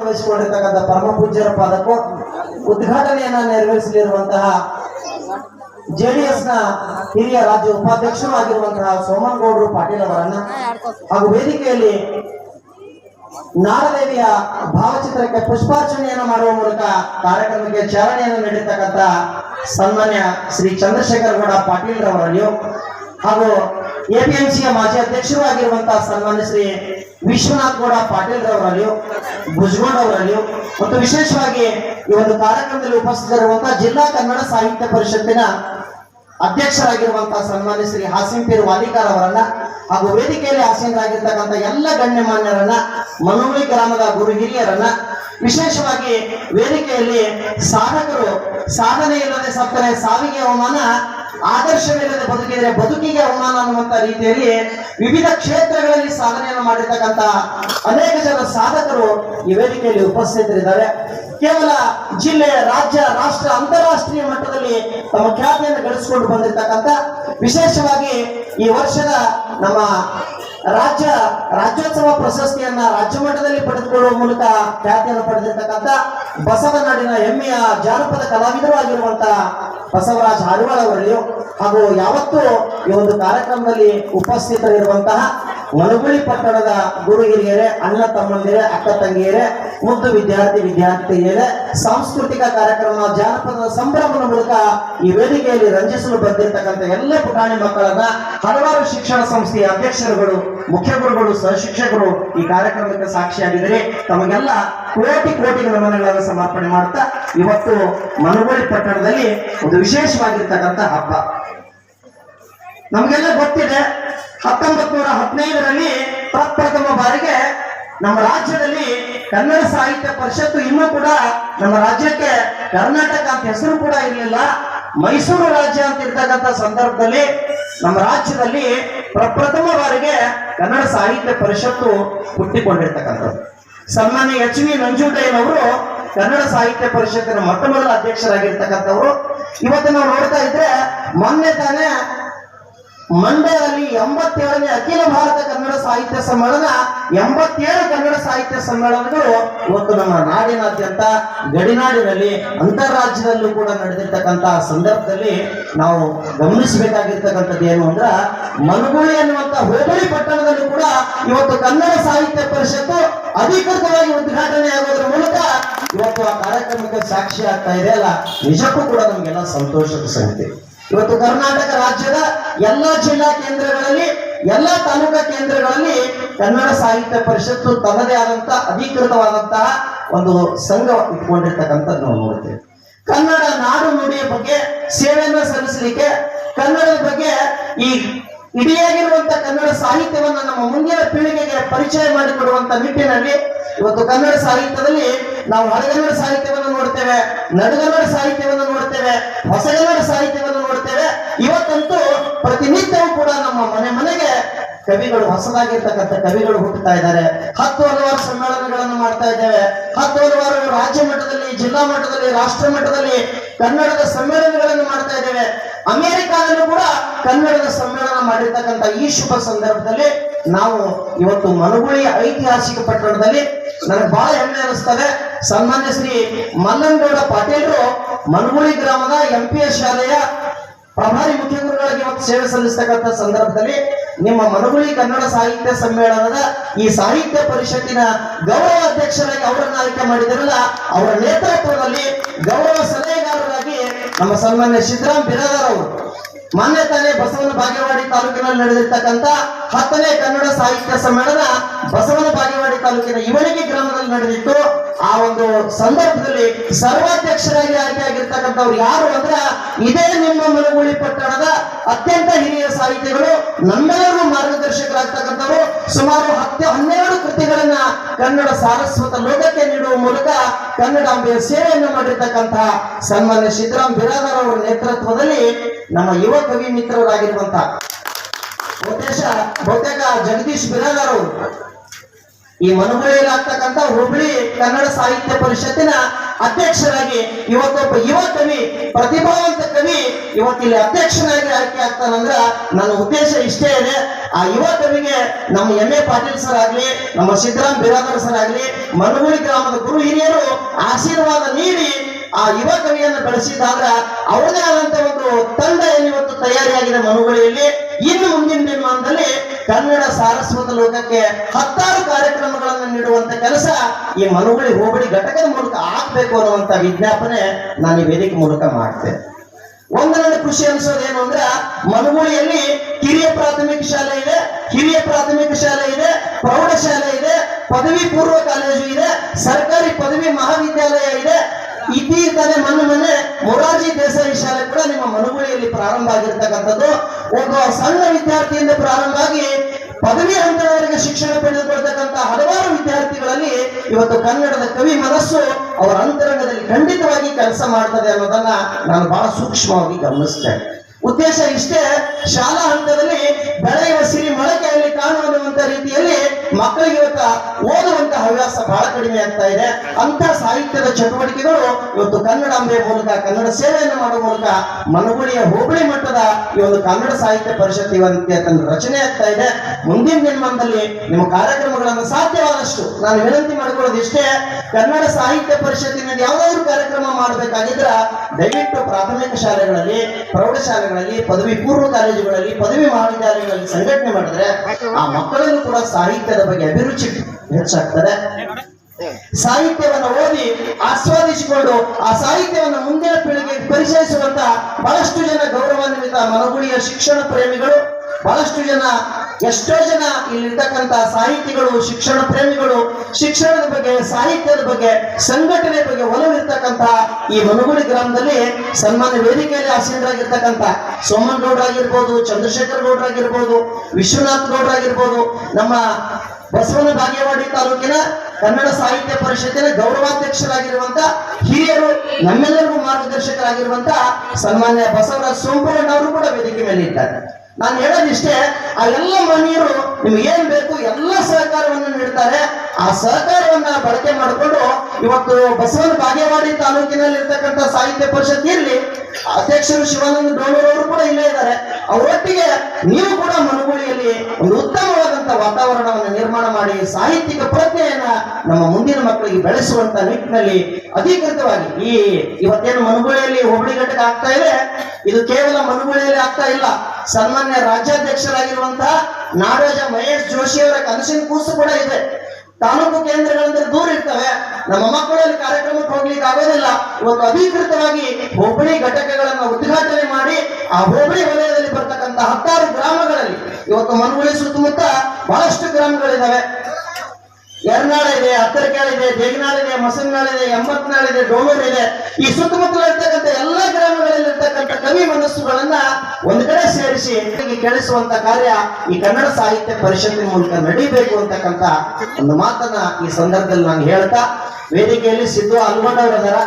ವಹಿಸಿಕೊಂಡಿರ್ತಕ್ಕಂಥ ಪರಮ ಪೂಜ್ಯರ ಪಾದಕ್ಕೂ ಉದ್ಘಾಟನೆಯನ್ನ ನೆರವೇರಿಸಲಿರುವಂತಹ ಜೆಡಿಎಸ್ನ ಹಿರಿಯ ರಾಜ್ಯ ಉಪಾಧ್ಯಕ್ಷರು ಆಗಿರುವಂತಹ ಸೋಮನಗೌಡರು ಪಾಟೀಲ್ ಅವರನ್ನ ಹಾಗೂ ವೇದಿಕೆಯಲ್ಲಿ ನಾರದೇವಿಯ ಭಾವಚಿತ್ರಕ್ಕೆ ಪುಷ್ಪಾರ್ಚನೆಯನ್ನು ಮಾಡುವ ಮೂಲಕ ಕಾರ್ಯಕ್ರಮಕ್ಕೆ ಚಾಲನೆಯನ್ನು ನೀಡಿರ್ತಕ್ಕಂಥ ಸನ್ಮಾನ್ಯ ಶ್ರೀ ಚಂದ್ರಶೇಖರ್ ಗೌಡ ಪಾಟೀಲ್ ರವರಲ್ಲಿಯೂ ಹಾಗೂ ಎಪಿಎಂಸಿಯ ಮಾಜಿ ಅಧ್ಯಕ್ಷರು ಆಗಿರುವಂತಹ ಸನ್ಮಾನ್ಯ ಶ್ರೀ ವಿಶ್ವನಾಥ್ ಗೌಡ, ಪಾಟೀಲ್ ರವರಲ್ಲಿ ಭುಜಗೋಡ್ ಅವರಲ್ಲಿಯೋ ಮತ್ತು ವಿಶೇಷವಾಗಿ ಈ ಒಂದು ಕಾರ್ಯಕ್ರಮದಲ್ಲಿ ಉಪಸ್ಥಿತರಿರುವಂತಹ ಜಿಲ್ಲಾ ಕನ್ನಡ ಸಾಹಿತ್ಯ ಪರಿಷತ್ತಿನ ಅಧ್ಯಕ್ಷರಾಗಿರುವಂತಹ ಸನ್ಮಾನ್ಯ ಶ್ರೀ ಹಾಸಿಂ ಪೀರ್ ವಾಲಿಕಾರ್ ಅವರನ್ನ ಹಾಗೂ ವೇದಿಕೆಯಲ್ಲಿ ಆಸೀನರಾಗಿರ್ತಕ್ಕಂಥ ಎಲ್ಲ ಗಣ್ಯಮಾನ್ಯರನ್ನ ಮನೋಳಿ ಗ್ರಾಮದ ಗುರು ಹಿರಿಯರನ್ನ, ವಿಶೇಷವಾಗಿ ವೇದಿಕೆಯಲ್ಲಿ ಸಾಧಕರು, ಸಾಧನೆ ಇಲ್ಲದೆ ಸತ್ತರೆ, ಸಾವಿಗೆ ಅವಮಾನ, ಆದರ್ಶವಿಲ್ಲದೆ ಬದುಕಿದರೆ ಬದುಕಿಗೆ ಅವಮಾನ ಅನ್ನುವಂತ ರೀತಿಯಲ್ಲಿ ವಿವಿಧ ಕ್ಷೇತ್ರಗಳಲ್ಲಿ ಸಾಧನೆಯನ್ನು ಮಾಡಿರ್ತಕ್ಕಂಥ ಅನೇಕ ಜನ ಸಾಧಕರು ಈ ವೇದಿಕೆಯಲ್ಲಿ ಉಪಸ್ಥಿತರಿದ್ದಾರೆ. ಕೇವಲ ಜಿಲ್ಲೆ, ರಾಜ್ಯ, ರಾಷ್ಟ್ರ, ಅಂತಾರಾಷ್ಟ್ರೀಯ ಮಟ್ಟದಲ್ಲಿ ತಮ್ಮ ಖ್ಯಾತಿಯನ್ನು ಗಳಿಸಿಕೊಂಡು ಬಂದಿರತಕ್ಕಂಥ, ವಿಶೇಷವಾಗಿ ಈ ವರ್ಷದ ನಮ್ಮ ರಾಜ್ಯ ರಾಜ್ಯೋತ್ಸವ ಪ್ರಶಸ್ತಿಯನ್ನ ರಾಜ್ಯ ಮಟ್ಟದಲ್ಲಿ ಪಡೆದುಕೊಳ್ಳುವ ಮೂಲಕ ಖ್ಯಾತಿಯನ್ನು ಪಡೆದಿರ್ತಕ್ಕಂಥ ಬಸವನಾಡಿನ ಹೆಮ್ಮೆಯ ಜಾನಪದ ಕಲಾವಿದರು ಆಗಿರುವಂತಹ ಬಸವರಾಜ್ ಹಾರಿವಾಳ್ ಅವರಲ್ಲಿಯೂ ಹಾಗೂ ಯಾವತ್ತೂ ಈ ಒಂದು ಕಾರ್ಯಕ್ರಮದಲ್ಲಿ ಉಪಸ್ಥಿತರಿರುವಂತಹ ಮನಗುಳಿ ಪಟ್ಟಣದ ಗುರು ಹಿರಿಯರೇ ಅಣ್ಣ ತಮ್ಮಂದಿರೇ, ಅಕ್ಕ ತಂಗಿಯರೇ, ಮುದ್ದು ವಿದ್ಯಾರ್ಥಿ, ವಿದ್ಯಾರ್ಥಿನಿಯರೇ, ಸಾಂಸ್ಕೃತಿಕ ಕಾರ್ಯಕ್ರಮ, ಜಾನಪದ ಸಂಭ್ರಮದ ಮೂಲಕ ಈ ವೇದಿಕೆಯಲ್ಲಿ ರಂಜಿಸಲು ಬಂದಿರತಕ್ಕಂಥ ಎಲ್ಲ ಪುಟಾಣಿ ಮಕ್ಕಳನ್ನ ಹಲವಾರು ಶಿಕ್ಷಣ ಸಂಸ್ಥೆಯ ಅಧ್ಯಕ್ಷರುಗಳು, ಮುಖ್ಯ ಗುರುಗಳು ಸಹಶಿಕ್ಷಕರು ಈ ಕಾರ್ಯಕ್ರಮಕ್ಕೆ ಸಾಕ್ಷಿಯಾಗಿದ್ದರೆ. ತಮಗೆಲ್ಲ ಕೋಟಿ ಕೋಟಿ ನಮನಗಳನ್ನು ಸಮರ್ಪಣೆ ಮಾಡ್ತಾ ಇವತ್ತು ಮನಗೋಳಿ ಪಟ್ಟಣದಲ್ಲಿ ಒಂದು ವಿಶೇಷವಾಗಿರ್ತಕ್ಕಂಥ ಹಬ್ಬ. ನಮಗೆಲ್ಲ ಗೊತ್ತಿದೆ ಹತ್ತೊಂಬತ್ ನೂರ ಹದಿನೈದರಲ್ಲಿ ಪ್ರಪ್ರಥಮ ಬಾರಿಗೆ ನಮ್ಮ ರಾಜ್ಯದಲ್ಲಿ ಕನ್ನಡ ಸಾಹಿತ್ಯ ಪರಿಷತ್ತು ಇನ್ನೂ ಕೂಡ ನಮ್ಮ ರಾಜ್ಯಕ್ಕೆ ಕರ್ನಾಟಕ ಅಂತ ಹೆಸರು ಕೂಡ ಇರಲಿಲ್ಲ. ಮೈಸೂರು ರಾಜ್ಯ ಅಂತ ಇರ್ತಕ್ಕಂಥ ಸಂದರ್ಭದಲ್ಲಿ ನಮ್ಮ ರಾಜ್ಯದಲ್ಲಿ ಪ್ರಪ್ರಥಮ ಬಾರಿಗೆ ಕನ್ನಡ ಸಾಹಿತ್ಯ ಪರಿಷತ್ತು ಹುಟ್ಟಿಕೊಂಡಿರ್ತಕ್ಕಂಥದ್ದು. ಸನ್ಮಾನ್ಯ ಎಚ್ ವಿ ನಂಜುಂಡಯ್ಯನವರು ಕನ್ನಡ ಸಾಹಿತ್ಯ ಪರಿಷತ್ತಿನ ಮೊಟ್ಟ ಮೊದಲ ಅಧ್ಯಕ್ಷರಾಗಿರ್ತಕ್ಕಂಥವ್ರು. ಇವತ್ತು ನಾವು ನೋಡ್ತಾ ಇದ್ರೆ ಮೊನ್ನೆ ತಾನೇ ಮಂಡ್ಯದಲ್ಲಿ ಎಂಬತ್ತೇಳನೇ ಅಖಿಲ ಭಾರತ ಕನ್ನಡ ಸಾಹಿತ್ಯ ಸಮ್ಮೇಳನ, ಎಂಬತ್ತೇಳು ಕನ್ನಡ ಸಾಹಿತ್ಯ ಸಮ್ಮೇಳನಗಳು ಇವತ್ತು ನಮ್ಮ ನಾಡಿನಾದ್ಯಂತ ಗಡಿನಾಡಿನಲ್ಲಿ ಅಂತಾರಾಜ್ಯದಲ್ಲೂ ಕೂಡ ನಡೆದಿರ್ತಕ್ಕಂತಹ ಸಂದರ್ಭದಲ್ಲಿ ನಾವು ಗಮನಿಸಬೇಕಾಗಿರ್ತಕ್ಕಂಥದ್ದು ಏನು ಅಂದ್ರ, ಮನಗುಳಿ ಅನ್ನುವಂತ ಹೋಬಳಿ ಪಟ್ಟಣದಲ್ಲೂ ಕೂಡ ಇವತ್ತು ಕನ್ನಡ ಸಾಹಿತ್ಯ ಪರಿಷತ್ತು ಅಧಿಕೃತವಾಗಿ ಉದ್ಘಾಟನೆ ಆಗೋದ್ರ ಮೂಲಕ ಇವತ್ತು ಆ ಕಾರ್ಯಕ್ರಮಕ್ಕೆ ಸಾಕ್ಷಿ ಆಗ್ತಾ ಇದೆ ಅಲ್ಲ. ನಿಜಕ್ಕೂ ಕೂಡ ನಮಗೆಲ್ಲ ಸಂತೋಷದ ಸಂಗತಿ. ಇವತ್ತು ಕರ್ನಾಟಕ ರಾಜ್ಯದ ಎಲ್ಲ ಜಿಲ್ಲಾ ಕೇಂದ್ರಗಳಲ್ಲಿ, ಎಲ್ಲ ತಾಲೂಕಾ ಕೇಂದ್ರಗಳಲ್ಲಿ ಕನ್ನಡ ಸಾಹಿತ್ಯ ಪರಿಷತ್ತು ತನ್ನದೇ ಆದಂತ ಅಧಿಕೃತವಾದಂತಹ ಒಂದು ಸಂಘ ಇಟ್ಕೊಂಡಿರ್ತಕ್ಕಂಥದ್ದು ನಾವು ನೋಡ್ತೇವೆ. ಕನ್ನಡ ನಾಡು ನುಡಿಯ ಬಗ್ಗೆ ಸೇವೆಯನ್ನು ಸಲ್ಲಿಸಲಿಕ್ಕೆ ಕನ್ನಡದ ಬಗ್ಗೆ ಈ ಇಡಿಯಾಗಿರುವಂತ ಕನ್ನಡ ಸಾಹಿತ್ಯವನ್ನು ನಮ್ಮ ಮುಂದಿನ ಪೀಳಿಗೆಗೆ ಪರಿಚಯ ಮಾಡಿಕೊಡುವಂತ ನಿಟ್ಟಿನಲ್ಲಿ ಇವತ್ತು ಕನ್ನಡ ಸಾಹಿತ್ಯದಲ್ಲಿ ನಾವು ಹಳಗನ್ನಡ ಸಾಹಿತ್ಯವನ್ನು ನೋಡ್ತೇವೆ, ನಡುಗನ್ನಡ ಸಾಹಿತ್ಯವನ್ನು ನೋಡ್ತೇವೆ, ಹೊಸಗನ್ನಡ ಸಾಹಿತ್ಯವನ್ನು ಇವತ್ತಂತೂ ಪ್ರತಿನಿತ್ಯವೂ ಕೂಡ ನಮ್ಮ ಮನೆ ಮನೆಗೆ ಕವಿಗಳು, ಹೊಸದಾಗಿರ್ತಕ್ಕಂಥ ಕವಿಗಳು ಹುಟ್ಟುತ್ತಾ ಇದ್ದಾರೆ. ಹತ್ತು ಹಲವಾರು ಸಮ್ಮೇಳನಗಳನ್ನು ಮಾಡ್ತಾ ಇದ್ದೇವೆ. ಹತ್ತು ಹಲವಾರು ರಾಜ್ಯ ಮಟ್ಟದಲ್ಲಿ, ಜಿಲ್ಲಾ ಮಟ್ಟದಲ್ಲಿ, ರಾಷ್ಟ್ರ ಮಟ್ಟದಲ್ಲಿ ಕನ್ನಡದ ಸಮ್ಮೇಳನಗಳನ್ನು ಮಾಡ್ತಾ ಇದ್ದೇವೆ. ಅಮೆರಿಕಾದಲ್ಲೂ ಕೂಡ ಕನ್ನಡದ ಸಮ್ಮೇಳನ ಮಾಡಿರ್ತಕ್ಕಂಥ ಈ ಶುಭ ಸಂದರ್ಭದಲ್ಲಿ ನಾವು ಇವತ್ತು ಮನುಗುಳಿಯ ಐತಿಹಾಸಿಕ ಪಟ್ಟಣದಲ್ಲಿ ನನಗೆ ಬಹಳ ಹೆಮ್ಮೆ ಅನಿಸ್ತದೆ. ಸನ್ಮಾನ್ಯ ಶ್ರೀ ಮಲ್ಲನ್ಗೌಡ ಪಾಟೀಲ್ರು ಮನುಗುಳಿ ಗ್ರಾಮದ ಎಂ ಪಿ ಎಸ್ ಶಾಲೆಯ ಪ್ರಭಾರಿ ಮುಖ್ಯ ಗುರುಗಳಿಗೆ ಇವತ್ತು ಸೇವೆ ಸಲ್ಲಿಸ್ತಕ್ಕಂಥ ಸಂದರ್ಭದಲ್ಲಿ ನಿಮ್ಮ ಮನಗುಳಿ ಕನ್ನಡ ಸಾಹಿತ್ಯ ಸಮ್ಮೇಳನದ ಈ ಸಾಹಿತ್ಯ ಪರಿಷತ್ತಿನ ಗೌರವ ಅಧ್ಯಕ್ಷರಾಗಿ ಅವರನ್ನ ಆಯ್ಕೆ ಮಾಡಿದಿರಲ್ಲ, ಅವರ ನೇತೃತ್ವದಲ್ಲಿ ಗೌರವ ಸಲಹೆಗಾರರಾಗಿ ನಮ್ಮ ಸನ್ಮಾನ್ಯ ಸಿದ್ದರಾಮ್ ಬಿರಾದಾರ್ ಅವರು. ಮೊನ್ನೆ ತಾನೇ ಬಸವನ ಬಾಗೇವಾಡಿ ತಾಲೂಕಿನಲ್ಲಿ ನಡೆದಿರ್ತಕ್ಕಂಥ ಹತ್ತನೇ ಕನ್ನಡ ಸಾಹಿತ್ಯ ಸಮ್ಮೇಳನ ಬಸವನ ಬಾಗೇವಾಡಿ ತಾಲೂಕಿನ ಇವಣಿಗೆ ಗ್ರಾಮದಲ್ಲಿ ನಡೆದಿತ್ತು. ಆ ಒಂದು ಸಂದರ್ಭದಲ್ಲಿ ಸರ್ವಾಧ್ಯಕ್ಷರಾಗಿ ಆಯ್ಕೆಯಾಗಿರ್ತಕ್ಕಂಥವ್ರು ಯಾರು ಅಂದ್ರ ಇದೇ ನಿಮ್ಮ ಮನಗುಳಿ ಪಟ್ಟಣದ ಅತ್ಯಂತ ಹಿರಿಯ ಸಾಹಿತಿಗಳು ನಮ್ಮೆಲ್ಲರೂ ಮಾರ್ಗದರ್ಶಕರಾಗ್ತಕ್ಕಂಥವ್ರು. ಸುಮಾರು ಹತ್ತು ಹನ್ನೆರಡು ಕೃತಿಗಳನ್ನ ಕನ್ನಡ ಸಾರಸ್ವತ ಲೋಕಕ್ಕೆ ನೀಡುವ ಮೂಲಕ ಕನ್ನಡಾಂಬೆಯ ಸೇವೆಯನ್ನು ಮಾಡಿರ್ತಕ್ಕಂತಹ ಸನ್ಮಾನ್ಯ ಸಿದ್ದರಾಮ್ ಬಿರಾದರ್ ಅವರ ನೇತೃತ್ವದಲ್ಲಿ ನಮ್ಮ ಯುವ ಕವಿ ಮಿತ್ರರಾಗಿರುವಂತ ಉದ್ದೇಶ ಬಹುತೇಕ ಜಗದೀಶ್ ಬಿರಾದರು ಈ ಮನುಗುಳಿಯಲ್ಲಿ ಆಗ್ತಕ್ಕಂಥ ಹುಬ್ಳಿ ಕನ್ನಡ ಸಾಹಿತ್ಯ ಪರಿಷತ್ತಿನ ಅಧ್ಯಕ್ಷರಾಗಿ ಇವತ್ತೊಬ್ಬ ಯುವ ಕವಿ, ಪ್ರತಿಭಾವಂತ ಕವಿ ಇವತ್ತಿಲ್ಲಿ ಅಧ್ಯಕ್ಷನಾಗಿ ಆಯ್ಕೆ ಆಗ್ತಾನಂದ್ರ ನನ್ನ ಉದ್ದೇಶ ಇಷ್ಟೇ ಇದೆ. ಆ ಯುವ ಕವಿಗೆ ನಮ್ಮ ಎಂ ಎ ಪಾಟೀಲ್ ಸರ್ ಆಗ್ಲಿ, ನಮ್ಮ ಸಿದ್ದರಾಮ್ ಬಿರಾದರ್ ಸರ್ ಆಗ್ಲಿ, ಮನುಗುಳಿ ಗ್ರಾಮದ ಗುರು ಹಿರಿಯರು ಆಶೀರ್ವಾದ ನೀಡಿ ಆ ಯುವ ಕವಿಯನ್ನು ಬೆಳೆಸಿದಾಗ ಅವರದೇ ಆದಂತ ಒಂದು ತಂಡ ಏನಿವತ್ತು ತಯಾರಿಯಾಗಿದೆ ಮನುಗಳಿಯಲ್ಲಿ. ಇನ್ನು ಮುಂದಿನ ದಿನಮಾನದಲ್ಲಿ ಕನ್ನಡ ಸಾರಸ್ವತ ಲೋಕಕ್ಕೆ ಹತ್ತಾರು ಕಾರ್ಯಕ್ರಮಗಳನ್ನು ನೀಡುವಂತ ಕೆಲಸ ಈ ಮನುಗಳಿ ಹೋಬಳಿ ಘಟಕದ ಮೂಲಕ ಆಗ್ಬೇಕು ಅನ್ನುವಂತ ವಿಜ್ಞಾಪನೆ ನಾನು ಈ ವೇದಿಕೆ ಮೂಲಕ ಮಾಡ್ತೇನೆ. ಒಂದು ನನ್ನ ಖುಷಿ ಅನ್ಸೋದೇನು ಅಂದ್ರೆ, ಮನುಗುಳಿಯಲ್ಲಿ ಕಿರಿಯ ಪ್ರಾಥಮಿಕ ಶಾಲೆ ಇದೆ, ಹಿರಿಯ ಪ್ರಾಥಮಿಕ ಶಾಲೆ ಇದೆ, ಪ್ರೌಢಶಾಲೆ ಇದೆ, ಪದವಿ ಪೂರ್ವ ಕಾಲೇಜು ಇದೆ, ಸರ್ಕಾರಿ ಪದವಿ ಮಹಾವಿದ್ಯಾಲಯ ಇದೆ ಇತ್ತೀಚೆಗೆ ಮೊನ್ನೆ ಮೊನ್ನೆ ಮೊರಾರ್ಜಿ ದೇಸಾಯಿ ಶಾಲೆ ಕೂಡ ನಿಮ್ಮ ಮನುಗುಳಿಯಲ್ಲಿ ಪ್ರಾರಂಭ ಆಗಿರ್ತಕ್ಕಂಥದ್ದು. ಒಬ್ಬ ಸಣ್ಣ ವಿದ್ಯಾರ್ಥಿಯಿಂದ ಪ್ರಾರಂಭ ಆಗಿ ಪದವಿ ಹಂತದವರೆಗೆ ಶಿಕ್ಷಣ ಪಡೆದುಕೊಳ್ತಕ್ಕಂಥ ಹಲವಾರು ವಿದ್ಯಾರ್ಥಿಗಳಲ್ಲಿ ಇವತ್ತು ಕನ್ನಡದ ಕವಿ ಮನಸ್ಸು ಅವರ ಅಂತರಂಗದಲ್ಲಿ ಖಂಡಿತವಾಗಿ ಕೆಲಸ ಮಾಡ್ತದೆ ಅನ್ನೋದನ್ನ ನಾನು ಬಹಳ ಸೂಕ್ಷ್ಮವಾಗಿ ಗಮನಿಸ್ತೇನೆ. ಉದ್ದೇಶ ಇಷ್ಟೇ, ಶಾಲಾ ಹಂತದಲ್ಲಿ ಬೆಳೆಯುವ ಸಿರಿ ಮೊಳಕೆಯಲ್ಲಿ ಕಾಣುವಂತ ರೀತಿಯಲ್ಲಿ ಮಕ್ಕಳಿಗೆ ಇವತ್ತ ಓದುವಂತ ಹವ್ಯಾಸ ಬಹಳ ಕಡಿಮೆ ಆಗ್ತಾ ಇದೆ. ಅಂತ ಸಾಹಿತ್ಯದ ಚಟುವಟಿಕೆಗಳು ಇವತ್ತು ಕನ್ನಡಾಂಬೆ ಮೂಲಕ, ಕನ್ನಡ ಸೇವೆಯನ್ನು ಮಾಡುವ ಮೂಲಕ ಮನಗುಳಿಯ ಹೋಬಳಿ ಮಟ್ಟದ ಈ ಒಂದು ಕನ್ನಡ ಸಾಹಿತ್ಯ ಪರಿಷತ್ ಇವತ್ತಿಗೆ ತನ್ನ ರಚನೆ ಆಗ್ತಾ ಇದೆ. ಮುಂದಿನ ದಿನಮಾನದಲ್ಲಿ ನಿಮ್ಮ ಕಾರ್ಯಕ್ರಮಗಳನ್ನು ಸಾಧ್ಯವಾದಷ್ಟು ನಾನು ವಿನಂತಿ ಮಾಡಿಕೊಳ್ಳೋದು ಇಷ್ಟೇ, ಕನ್ನಡ ಸಾಹಿತ್ಯ ಪರಿಷತ್ತಿನಲ್ಲಿ ಯಾವುದಾದ್ರು ಕಾರ್ಯಕ್ರಮ ಮಾಡಬೇಕಾಗಿದ್ರ ದಯವಿಟ್ಟು ಪ್ರಾಥಮಿಕ ಶಾಲೆಗಳಲ್ಲಿ, ಪ್ರೌಢಶಾಲೆಗಳಲ್ಲಿ, ಪದವಿ ಪೂರ್ವ ಕಾಲೇಜುಗಳಲ್ಲಿ, ಪದವಿ ಮಹಾವಿದ್ಯಾಲಯಗಳಲ್ಲಿ ಸಂಘಟನೆ ಮಾಡಿದ್ರೆ ಆ ಮಕ್ಕಳನ್ನು ಕೂಡ ಸಾಹಿತ್ಯದ ಬಗ್ಗೆ ಅಭಿರುಚಿ ಹೆಚ್ಚಾಗ್ತದೆ. ಸಾಹಿತ್ಯವನ್ನು ಓದಿ ಆಸ್ವಾದಿಸಿಕೊಂಡು ಆ ಸಾಹಿತ್ಯವನ್ನು ಮುಂದಿನ ಪೀಳಿಗೆ ಪರಿಚಯಿಸುವಂತ ಬಹಳಷ್ಟು ಜನ ಗೌರವಾನ್ವಿತ ಮನಗುಡಿಯ ಶಿಕ್ಷಣ ಪ್ರೇಮಿಗಳು, ಬಹಳಷ್ಟು ಜನ, ಎಷ್ಟೋ ಜನ ಇಲ್ಲಿರ್ತಕ್ಕಂಥ ಸಾಹಿತಿಗಳು, ಶಿಕ್ಷಣ ಪ್ರೇಮಿಗಳು, ಶಿಕ್ಷಣದ ಬಗ್ಗೆ, ಸಾಹಿತ್ಯದ ಬಗ್ಗೆ ಸಂಘಟನೆ ಬಗ್ಗೆ ಒಲವಿರ್ತಕ್ಕಂಥ ಈ ಮನುಗುಳಿ ಗ್ರಾಮದಲ್ಲಿ ಸನ್ಮಾನ್ಯ ವೇದಿಕೆಯಲ್ಲಿ ಆಸೀನರಾಗಿರ್ತಕ್ಕಂಥ ಸೋಮನ್ ಗೌಡ್ರಾಗಿರ್ಬೋದು, ಚಂದ್ರಶೇಖರ್ ಗೌಡ್ರಾಗಿರ್ಬೋದು, ವಿಶ್ವನಾಥ್ ಗೌಡ್ರಾಗಿರ್ಬೋದು, ನಮ್ಮ ಬಸವನ ಬಾಗೇವಾಡಿ ತಾಲೂಕಿನ ಕನ್ನಡ ಸಾಹಿತ್ಯ ಪರಿಷತ್ತಿನ ಗೌರವಾಧ್ಯಕ್ಷರಾಗಿರುವಂತ ಹಿರಿಯರು, ನಮ್ಮೆಲ್ಲರಿಗೂ ಮಾರ್ಗದರ್ಶಕರಾಗಿರುವಂತ ಸನ್ಮಾನ್ಯ ಬಸವರಾಜ್ ಸೋಂಪುರಣ್ಣ ಅವರು ಕೂಡ ವೇದಿಕೆ ಮೇಲೆ ಇದ್ದಾರೆ. ನಾನು ಹೇಳೋದಿಷ್ಟೇ, ಆ ಎಲ್ಲ ಮನೆಯರು ನಿಮ್ಗೆ ಏನ್ ಬೇಕು ಎಲ್ಲ ಸಹಕಾರವನ್ನು ನೀಡ್ತಾರೆ. ಆ ಸಹಕಾರವನ್ನ ಬಳಕೆ ಮಾಡಿಕೊಂಡು ಇವತ್ತು ಬಸವನ ಬಾಗೇವಾಡಿ ತಾಲೂಕಿನಲ್ಲಿ ಇರ್ತಕ್ಕಂಥ ಸಾಹಿತ್ಯ ಪರಿಷತ್ ಇರ್ಲಿ ಅಧ್ಯಕ್ಷರು ಶಿವಾನಂದ ಗೌಡರವರು ಕೂಡ ಇಲ್ಲೇ ಇದ್ದಾರೆ. ಅವರೊಟ್ಟಿಗೆ ನೀವು ಕೂಡ ಮನುಗುಳಿಯಲ್ಲಿ ಒಂದು ಉತ್ತಮವಾದಂತ ವಾತಾವರಣವನ್ನು ನಿರ್ಮಾಣ ಮಾಡಿ, ಸಾಹಿತ್ಯಿಕ ಪ್ರಜ್ಞೆಯನ್ನ ನಮ್ಮ ಮುಂದಿನ ಮಕ್ಕಳಿಗೆ ಬೆಳೆಸುವಂತ ನಿಟ್ಟಿನಲ್ಲಿ ಅಧಿಕೃತವಾಗಿ ಈ ಇವತ್ತೇನು ಮನುಗುಳಿಯಲ್ಲಿ ಹೋಬಳಿ ಘಟಕ ಆಗ್ತಾ ಇದೆ? ಇದು ಕೇವಲ ಮನುಗುಳಿಯಲ್ಲಿ ಆಗ್ತಾ ಇಲ್ಲ. ಸನ್ಮಾನ್ಯ ರಾಜ್ಯಾಧ್ಯಕ್ಷರಾಗಿರುವಂತಹ ನಾಡೋಜ ಮಹೇಶ್ ಜೋಶಿ ಅವರ ಕನಸಿನ ಕೂಸು ಕೂಡ ಇದೆ. ತಾಲೂಕು ಕೇಂದ್ರಗಳಿಂದ ದೂರ ಇರ್ತವೆ. ನಮ್ಮ ಮಕ್ಕಳಲ್ಲಿ ಕಾರ್ಯಕ್ರಮಕ್ಕೆ ಹೋಗ್ಲಿಕ್ಕೆ ಆಗೋದಿಲ್ಲ. ಇವತ್ತು ಅಧಿಕೃತವಾಗಿ ಹೋಬಳಿ ಘಟಕಗಳನ್ನು ಉದ್ಘಾಟನೆ ಮಾಡಿ ಆ ಹೋಬಳಿ ವಲಯದಲ್ಲಿ ಬರ್ತಕ್ಕಂಥ ಹತ್ತಾರು ಗ್ರಾಮಗಳಲ್ಲಿ ಇವತ್ತು ಮನುಗುಳಿ ಸುತ್ತಮುತ್ತ ಬಹಳಷ್ಟು ಗ್ರಾಮಗಳಿದಾವೆ. ಎರ್ನಾಳ ಇದೆ ಹತ್ತರಕಾಳ ಇದೆ, ದೇಗನಾಳ ಇದೆ ಮಸಂಗಾಳ ಇದೆ, ಎಂಬತ್ನಾಳ ಇದೆ ಡೋಮರ್ ಇದೆ. ಈ ಸುತ್ತಮುತ್ತಲ ಇರ್ತಕ್ಕಂಥ ಎಲ್ಲಾ ಗ್ರಾಮಗಳಲ್ಲಿ ಇರ್ತಕ್ಕಂಥ ಕವಿ ಮನಸ್ಸುಗಳನ್ನ ಒಂದು ಕಡೆ ಸೇರಿಸಿ ಕೆಳಿಸುವಂತ ಕಾರ್ಯ ಈ ಕನ್ನಡ ಸಾಹಿತ್ಯ ಪರಿಷತ್ತಿನ ಮೂಲಕ ನಡೀಬೇಕು ಅಂತಕ್ಕಂಥ ಒಂದು ಮಾತನ್ನ ಈ ಸಂದರ್ಭದಲ್ಲಿ ನಾನು ಹೇಳ್ತಾ, ವೇದಿಕೆಯಲ್ಲಿ ಸಿದ್ದು ಅಲ್ಗೊಂಡವರದಾರ